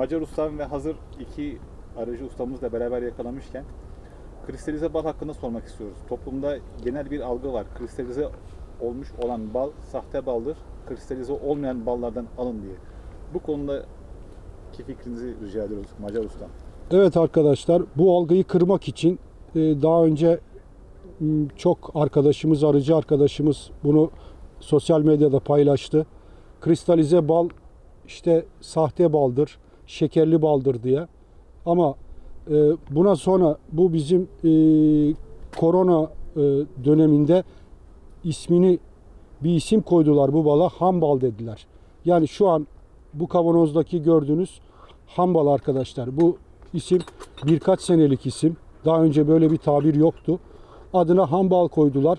Macar ustam ve hazır iki aracı ustamızla beraber yakalamışken kristalize bal hakkında sormak istiyoruz. Toplumda genel bir algı var. Kristalize olmuş olan bal sahte baldır. Kristalize olmayan ballardan alın diye. Bu konudaki fikrinizi rica ediyoruz Macar ustam. Evet arkadaşlar bu algıyı kırmak için e, daha önce çok arkadaşımız, arıcı arkadaşımız bunu sosyal medyada paylaştı. Kristalize bal işte sahte baldır, şekerli baldır diye. Ama e, buna sonra bu bizim e, korona e, döneminde ismini bir isim koydular bu bala ham bal dediler. Yani şu an bu kavanozdaki gördüğünüz ham bal arkadaşlar. Bu isim birkaç senelik isim. Daha önce böyle bir tabir yoktu. Adına ham bal koydular.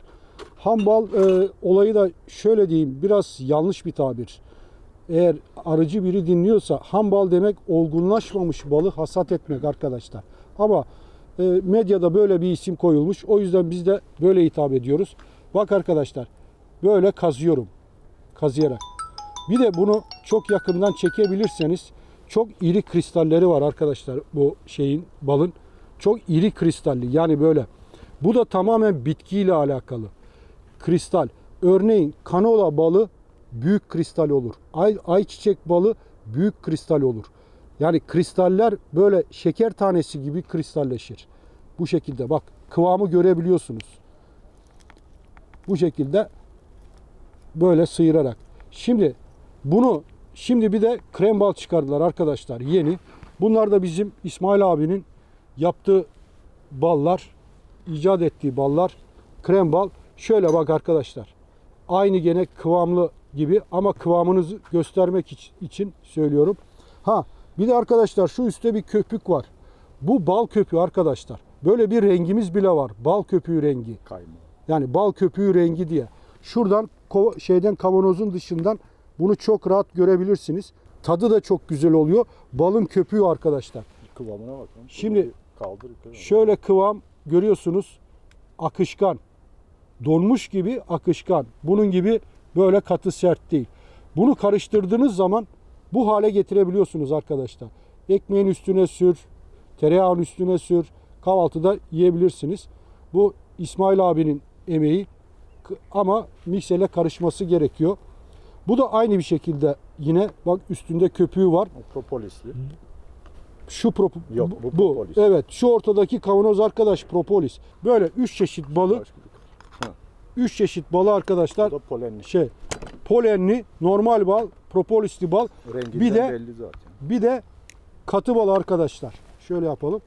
Ham bal e, olayı da şöyle diyeyim biraz yanlış bir tabir. Eğer arıcı biri dinliyorsa ham bal demek olgunlaşmamış balı hasat etmek arkadaşlar. Ama e, medyada böyle bir isim koyulmuş. O yüzden biz de böyle hitap ediyoruz. Bak arkadaşlar böyle kazıyorum. Kazıyarak. Bir de bunu çok yakından çekebilirseniz çok iri kristalleri var arkadaşlar bu şeyin balın. Çok iri kristalli yani böyle. Bu da tamamen bitkiyle alakalı. Kristal. Örneğin kanola balı büyük kristal olur. Ay, ayçiçek balı büyük kristal olur. Yani kristaller böyle şeker tanesi gibi kristalleşir. Bu şekilde bak kıvamı görebiliyorsunuz. Bu şekilde böyle sıyırarak. Şimdi bunu şimdi bir de krem bal çıkardılar arkadaşlar yeni. Bunlar da bizim İsmail abinin yaptığı ballar, icat ettiği ballar. Krem bal. Şöyle bak arkadaşlar. Aynı gene kıvamlı gibi ama kıvamınızı göstermek iç- için söylüyorum. Ha bir de arkadaşlar şu üstte bir köpük var. Bu bal köpüğü arkadaşlar. Böyle bir rengimiz bile var. Bal köpüğü rengi. Kayma. Yani bal köpüğü rengi diye. Şuradan şeyden kavanozun dışından bunu çok rahat görebilirsiniz. Tadı da çok güzel oluyor. Balın köpüğü arkadaşlar. Kıvamına bakın. Şimdi kaldır. Şöyle kıvam görüyorsunuz. Akışkan. Donmuş gibi akışkan. Bunun gibi böyle katı sert değil. Bunu karıştırdığınız zaman bu hale getirebiliyorsunuz arkadaşlar. Ekmeğin üstüne sür, tereyağın üstüne sür. Kahvaltıda yiyebilirsiniz. Bu İsmail abinin emeği ama mikserle karışması gerekiyor. Bu da aynı bir şekilde yine bak üstünde köpüğü var. Propolisli. Şu prop- Yok, bu propolis. Evet, şu ortadaki kavanoz arkadaş propolis. Böyle üç çeşit balı, Başka bir- üç çeşit balı arkadaşlar Bu da polenli. şey polenli, normal bal, propolisli bal, Renginden bir de- belli zaten. bir de katı bal arkadaşlar. Şöyle yapalım.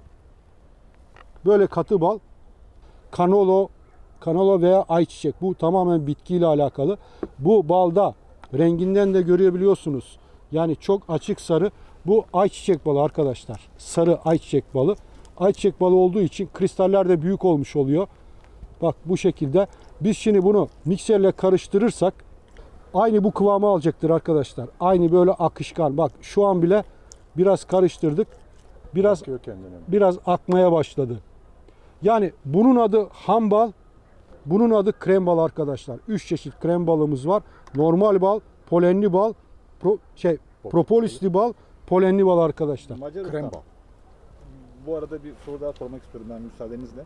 Böyle katı bal. Kanolo, kanolo veya ayçiçek. Bu tamamen bitkiyle alakalı. Bu balda renginden de görebiliyorsunuz. Yani çok açık sarı. Bu ayçiçek balı arkadaşlar. Sarı ayçiçek balı. Ayçiçek balı olduğu için kristaller de büyük olmuş oluyor. Bak bu şekilde. Biz şimdi bunu mikserle karıştırırsak aynı bu kıvamı alacaktır arkadaşlar. Aynı böyle akışkan. Bak şu an bile biraz karıştırdık. Biraz biraz akmaya başladı. Yani bunun adı ham bal, bunun adı krem bal arkadaşlar. Üç çeşit krem balımız var. Normal bal, polenli bal, pro- şey propolisli bal, polenli bal arkadaşlar. Macar Krem bal. Bu arada bir soru daha sormak istiyorum ben müsaadenizle.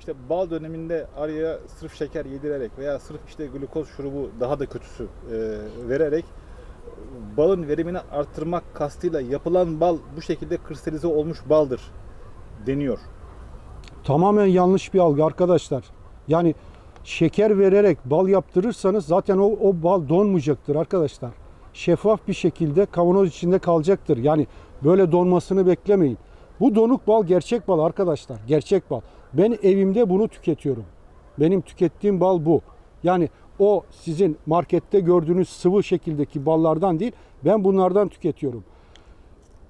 İşte bal döneminde arıya sırf şeker yedirerek veya sırf işte glukoz şurubu daha da kötüsü e, vererek balın verimini arttırmak kastıyla yapılan bal bu şekilde kristalize olmuş baldır deniyor. Tamamen yanlış bir algı arkadaşlar. Yani şeker vererek bal yaptırırsanız zaten o, o bal donmayacaktır arkadaşlar. Şeffaf bir şekilde kavanoz içinde kalacaktır. Yani böyle donmasını beklemeyin. Bu donuk bal gerçek bal arkadaşlar. Gerçek bal. Ben evimde bunu tüketiyorum. Benim tükettiğim bal bu. Yani o sizin markette gördüğünüz sıvı şekildeki ballardan değil. Ben bunlardan tüketiyorum.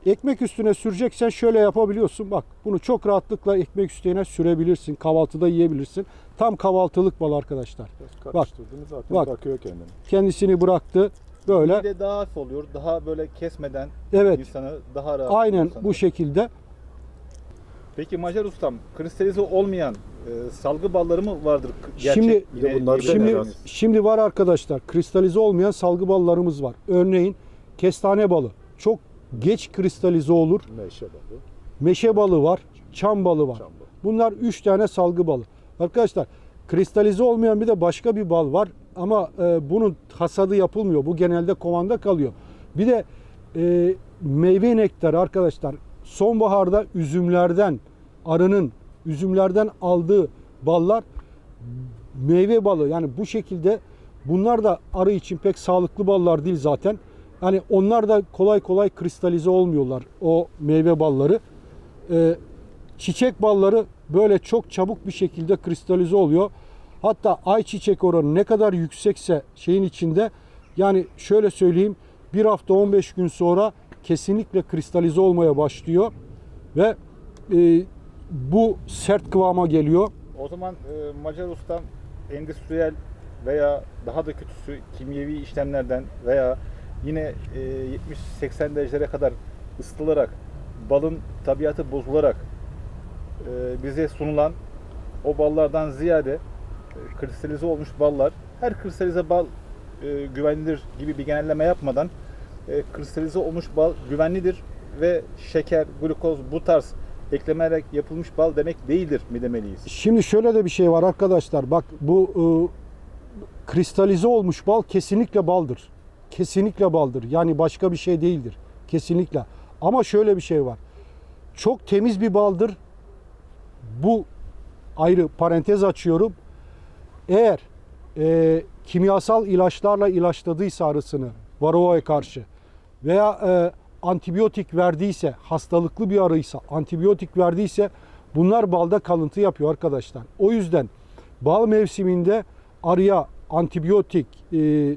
Ekmek üstüne süreceksen şöyle yapabiliyorsun. Bak bunu çok rahatlıkla ekmek üstüne sürebilirsin. Kahvaltıda yiyebilirsin. Tam kahvaltılık bal arkadaşlar. Biraz karıştırdığını zaten Bak. bakıyor kendine. Kendisini bıraktı. Bir Böyle. de daha hafif oluyor. Daha böyle kesmeden Evet. insanı daha rahat. Aynen insanı. bu şekilde. Peki Macar ustam kristalize olmayan e, salgı balları mı vardır? Gerçek, Şimdi- yine bunlar Şimdi şimdi var arkadaşlar kristalize olmayan salgı ballarımız var. Örneğin kestane balı. Çok geç kristalize olur. Meşe balı. Meşe balığı var, çam balığı var. Çam balı. Bunlar 3 tane salgı balı. Arkadaşlar kristalize olmayan bir de başka bir bal var ama e, bunun hasadı yapılmıyor. Bu genelde kovanda kalıyor. Bir de e, meyve nektarı arkadaşlar sonbaharda üzümlerden arının üzümlerden aldığı ballar meyve balı yani bu şekilde bunlar da arı için pek sağlıklı ballar değil zaten. Yani onlar da kolay kolay kristalize olmuyorlar o meyve balları. Ee, çiçek balları böyle çok çabuk bir şekilde kristalize oluyor. Hatta ayçiçek oranı ne kadar yüksekse şeyin içinde yani şöyle söyleyeyim bir hafta 15 gün sonra kesinlikle kristalize olmaya başlıyor ve e, bu sert kıvama geliyor. O zaman e, Macar ustam endüstriyel veya daha da kötüsü kimyevi işlemlerden veya yine e, 70-80 derecelere kadar ısıtılarak balın tabiatı bozularak e, bize sunulan o ballardan ziyade e, kristalize olmuş ballar her kristalize bal e, güvenilir gibi bir genelleme yapmadan e, kristalize olmuş bal güvenlidir ve şeker, glukoz bu tarz eklenerek yapılmış bal demek değildir mi demeliyiz? Şimdi şöyle de bir şey var arkadaşlar. Bak bu e, kristalize olmuş bal kesinlikle baldır. Kesinlikle baldır. Yani başka bir şey değildir. Kesinlikle. Ama şöyle bir şey var. Çok temiz bir baldır. Bu ayrı parantez açıyorum. Eğer e, kimyasal ilaçlarla ilaçladıysa arısını varroa'ya karşı veya e, antibiyotik verdiyse, hastalıklı bir arıysa, antibiyotik verdiyse bunlar balda kalıntı yapıyor arkadaşlar. O yüzden bal mevsiminde arıya antibiyotik, e, e,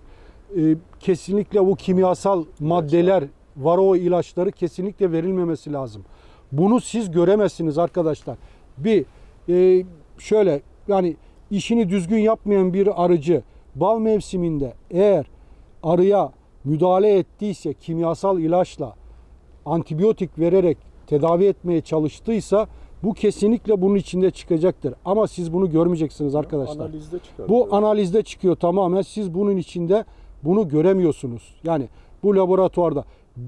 kesinlikle bu kimyasal maddeler, varroa ilaçları kesinlikle verilmemesi lazım. Bunu siz göremezsiniz arkadaşlar. Bir e, şöyle yani işini düzgün yapmayan bir arıcı bal mevsiminde eğer arıya müdahale ettiyse kimyasal ilaçla antibiyotik vererek tedavi etmeye çalıştıysa bu kesinlikle bunun içinde çıkacaktır. Ama siz bunu görmeyeceksiniz arkadaşlar. Analizde çıkar. Bu analizde çıkıyor tamamen. Siz bunun içinde bunu göremiyorsunuz. Yani bu laboratuvarda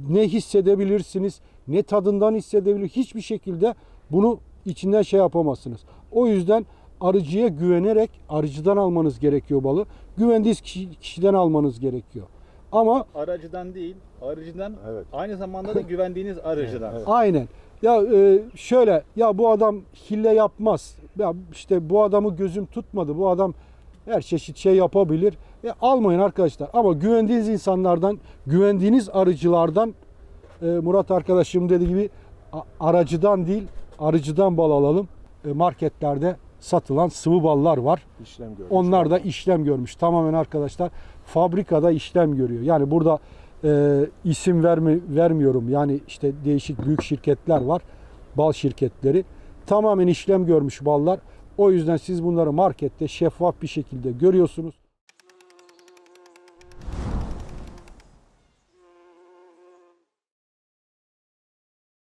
ne hissedebilirsiniz, ne tadından hissedebilir, hiçbir şekilde bunu içinden şey yapamazsınız. O yüzden arıcıya güvenerek arıcıdan almanız gerekiyor balı. Güvendiğiniz kişi- kişiden almanız gerekiyor. Ama Aracıdan değil, arıcıdan Evet. aynı zamanda da güvendiğiniz arıcıdan. Evet. Aynen. Ya e, şöyle ya bu adam hile yapmaz. Ya işte bu adamı gözüm tutmadı. Bu adam her çeşit şey yapabilir. E, almayın arkadaşlar. Ama güvendiğiniz insanlardan, güvendiğiniz arıcılardan e, Murat arkadaşım dediği gibi a- aracıdan değil, arıcıdan bal alalım. E, marketlerde satılan sıvı ballar var. İşlem görmüş. Onlar da işlem görmüş. Tamamen arkadaşlar fabrikada işlem görüyor. Yani burada e, isim vermi, vermiyorum. Yani işte değişik büyük şirketler var. Bal şirketleri. Tamamen işlem görmüş ballar. O yüzden siz bunları markette şeffaf bir şekilde görüyorsunuz.